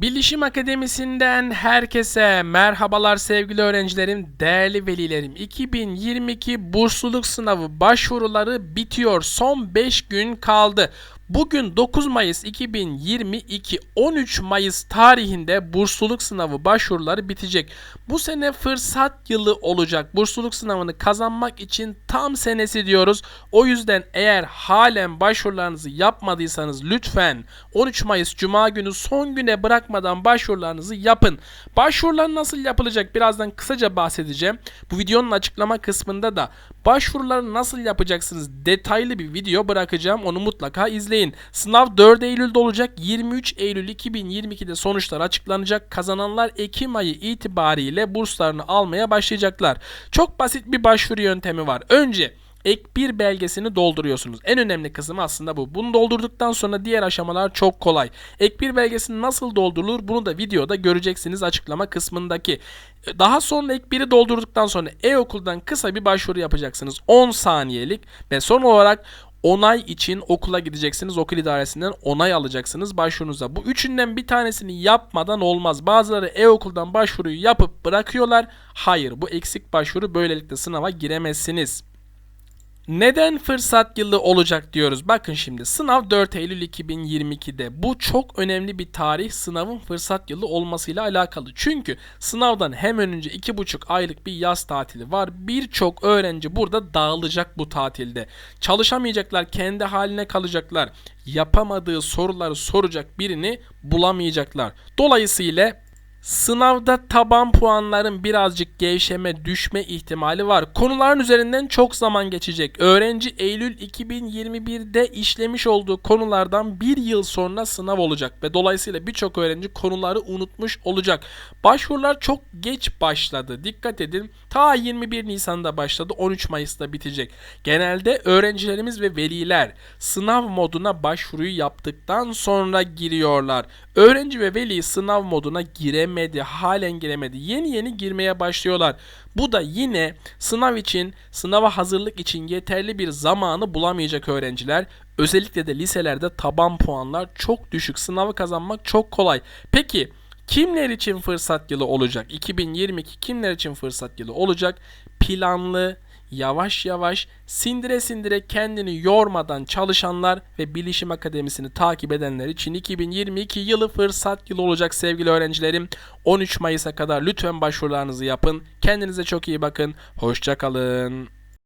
Bilişim Akademisi'nden herkese merhabalar sevgili öğrencilerim, değerli velilerim. 2022 bursluluk sınavı başvuruları bitiyor. Son 5 gün kaldı. Bugün 9 Mayıs 2022 13 Mayıs tarihinde bursluluk sınavı başvuruları bitecek. Bu sene fırsat yılı olacak. Bursluluk sınavını kazanmak için tam senesi diyoruz. O yüzden eğer halen başvurularınızı yapmadıysanız lütfen 13 Mayıs Cuma günü son güne bırakmadan başvurularınızı yapın. Başvurular nasıl yapılacak birazdan kısaca bahsedeceğim. Bu videonun açıklama kısmında da başvuruları nasıl yapacaksınız detaylı bir video bırakacağım. Onu mutlaka izleyin. Sınav 4 Eylül'de olacak. 23 Eylül 2022'de sonuçlar açıklanacak. Kazananlar Ekim ayı itibariyle burslarını almaya başlayacaklar. Çok basit bir başvuru yöntemi var. Önce Ek 1 belgesini dolduruyorsunuz. En önemli kısım aslında bu. Bunu doldurduktan sonra diğer aşamalar çok kolay. Ek 1 belgesini nasıl doldurulur bunu da videoda göreceksiniz açıklama kısmındaki. Daha sonra ek 1'i doldurduktan sonra e-okuldan kısa bir başvuru yapacaksınız. 10 saniyelik ve son olarak onay için okula gideceksiniz. Okul idaresinden onay alacaksınız başvurunuza. Bu üçünden bir tanesini yapmadan olmaz. Bazıları e-okuldan başvuruyu yapıp bırakıyorlar. Hayır bu eksik başvuru böylelikle sınava giremezsiniz. Neden fırsat yılı olacak diyoruz? Bakın şimdi sınav 4 Eylül 2022'de. Bu çok önemli bir tarih sınavın fırsat yılı olmasıyla alakalı. Çünkü sınavdan hemen önce 2,5 aylık bir yaz tatili var. Birçok öğrenci burada dağılacak bu tatilde. Çalışamayacaklar, kendi haline kalacaklar. Yapamadığı soruları soracak birini bulamayacaklar. Dolayısıyla Sınavda taban puanların birazcık gevşeme düşme ihtimali var. Konuların üzerinden çok zaman geçecek. Öğrenci Eylül 2021'de işlemiş olduğu konulardan bir yıl sonra sınav olacak ve dolayısıyla birçok öğrenci konuları unutmuş olacak. Başvurular çok geç başladı. Dikkat edin. Ta 21 Nisan'da başladı. 13 Mayıs'ta bitecek. Genelde öğrencilerimiz ve veliler sınav moduna başvuruyu yaptıktan sonra giriyorlar. Öğrenci ve veli sınav moduna giremedi, halen giremedi. Yeni yeni girmeye başlıyorlar. Bu da yine sınav için, sınava hazırlık için yeterli bir zamanı bulamayacak öğrenciler. Özellikle de liselerde taban puanlar çok düşük. Sınavı kazanmak çok kolay. Peki kimler için fırsat yılı olacak? 2022 kimler için fırsat yılı olacak? Planlı, yavaş yavaş sindire sindire kendini yormadan çalışanlar ve Bilişim Akademisi'ni takip edenler için 2022 yılı fırsat yılı olacak sevgili öğrencilerim. 13 Mayıs'a kadar lütfen başvurularınızı yapın. Kendinize çok iyi bakın. Hoşçakalın.